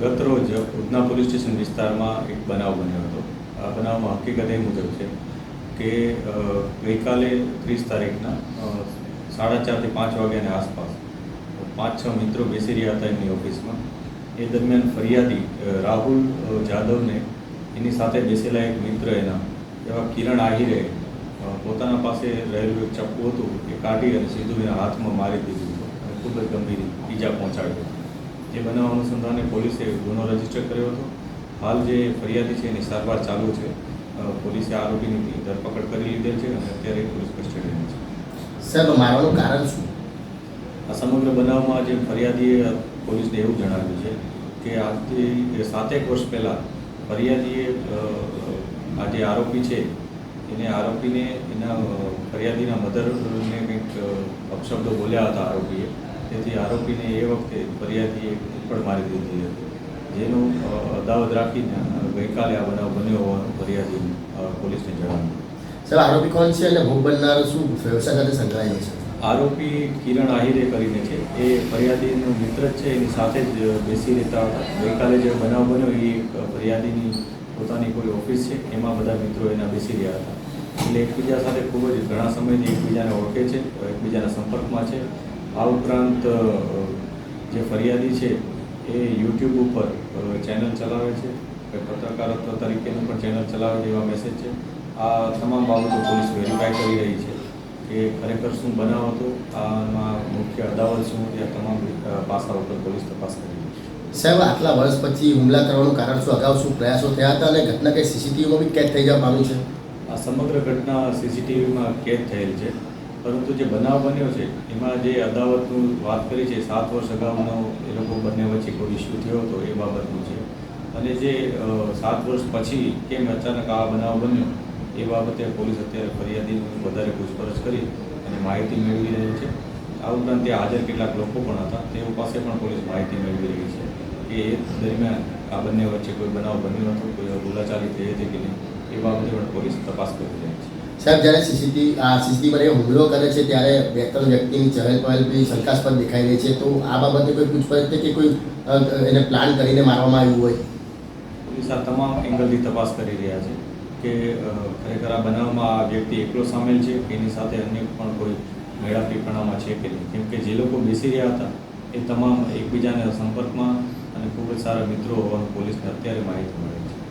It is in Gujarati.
ગત રોજ ઉધના પોલીસ સ્ટેશન વિસ્તારમાં એક બનાવ બન્યો હતો. આ બનાવમાં હકીકત એ મુજબ છે કે ગઈકાલે ત્રીસ તારીખના સાડા ચારથી પાંચ વાગ્યાની આસપાસ, પાંચ છ મિત્રો બેસી રહ્યા હતા એમની ઓફિસમાં. એ દરમિયાન ફરિયાદી રાહુલ જાદવને એની સાથે બેસેલા એક મિત્ર એના, એવા કિરણ આહિરે પોતાના પાસે રહેલું એક ચપ્પુ હતું એ કાઢી અને સીધું એના હાથમાં મારી દીધું હતું અને ખૂબ જ ગંભીર ઈજા પહોંચાડી હતી. એ બનાવ અનુસંધાને પોલીસે ગુનો રજિસ્ટર કર્યો હતો. હાલ જે ફરિયાદી છે એની સારવાર ચાલુ છે. પોલીસે આરોપીની ધરપકડ કરી લીધેલ છે અને અત્યારે પોલીસ કસ્ટડીમાં છે. સર મારવાનું કારણ શું? આ સમગ્ર બનાવમાં જે ફરિયાદીએ પોલીસને એવું જણાવ્યું છે કે આજથી સાતેક વર્ષ પહેલાં ફરિયાદીએ આ જે આરોપી છે એને આરોપીને એના ફરિયાદીના મધરને કંઈક અપશબ્દો બોલ્યા હતા આરોપીએ. તેથી આરોપીને એ વખતે ફરિયાદીએ પણ મારી દીધી હતી. જેનું અદાવત રાખીને ગઈકાલે આ બનાવ બન્યો હોવાનું ફરિયાદી પોલીસને જણાવ્યું. સર આરોપી કોણ છે અને ભોગ બનનાર શું વ્યવસાય સાથે સંકળાયેલો છે? આરોપી કિરણ આહિરે કરીને છે. એ ફરિયાદીનો મિત્ર જ છે. એની સાથે જ બેસી રહેતા હતા. ગઈકાલે જે બનાવ બન્યો એ ફરિયાદીની પોતાની કોઈ ઓફિસ છે. એમાં બધા મિત્રો એના બેસી રહ્યા હતા. એટલે એકબીજા સાથે ખૂબ જ ઘણા સમયથી એકબીજાને ઓળખે છે. એકબીજાના સંપર્કમાં છે. આ ઉપરાંત જે ફરિયાદી છે એ યુટ્યુબ ઉપર ચેનલ ચલાવે છે. કે પત્રકારત્વ તરીકેનું પણ ચેનલ ચલાવે એવા મેસેજ છે. આ તમામ બાબતો પોલીસ વેરીફાઈ કરી રહી છે કે ખરેખર શું બનાવ હતો આમાં મુખ્ય અદાવત શું હતી આ તમામ પાસા ઉપર પોલીસ તપાસ કરી સાહેબ આટલા વર્ષ પછી હુમલા કરવાનું કારણ શું? અગાઉ શું પ્રયાસો થયા હતા અને ઘટના કંઈ સીસીટીવીમાં બી કેદ થઈ જવા પામ્યું છે? આ સમગ્ર ઘટના સીસીટીવીમાં કેદ થયેલ છે. પરંતુ જે બનાવ બન્યો છે, એમાં જે અદાવતનું વાત કરી છે, સાત વર્ષ અગાઉનો એ લોકો બંને વચ્ચે કોઈ ઇસ્યુ થયો હતો એ બાબતનું છે. અને જે સાત વર્ષ પછી કેમ અચાનક આ બનાવ બન્યો, એ બાબતે પોલીસ અત્યારે ફરિયાદીની વધારે પૂછપરછ કરી અને માહિતી મેળવી રહી છે. આ ઉપરાંત ત્યાં હાજર કેટલાક લોકો પણ હતા, તેઓ પાસે પણ પોલીસ માહિતી મેળવી રહી છે કે એ દરમિયાન આ બંને વચ્ચે કોઈ બનાવ બન્યો નહોતો કોઈ બોલાચાલી થઈ હતી કે નહીં, એ બાબતે પણ પોલીસ તપાસ કરી રહી છે. સાહેબ, જ્યારે સીસીટીવી આ સીસીટીવી પર હુમલો કરે છે, ત્યારે બે ત્રણ વ્યક્તિની ચહેલ પહેલ બી શંકાસ્પદ દેખાઈ રહી છે. તો આ બાબતે કોઈ પૂછપરછ છે કે કોઈ એને પ્લાન કરીને મારવામાં આવ્યું હોય? પોલીસ આ તમામ એંગલથી તપાસ કરી રહ્યા છે કે ખરેખર આ બનાવમાં આ વ્યક્તિ એકલો સામેલ છે કે એની સાથે અન્ય પણ કોઈ મેળાપીપણામાં છે કે નહીં? કેમ કે જે લોકો બેસી રહ્યા હતા, એ તમામ એકબીજાના સંપર્કમાં અને ખૂબ જ સારા મિત્રો હોવાનું પોલીસને અત્યારે માહિતી મળે છે.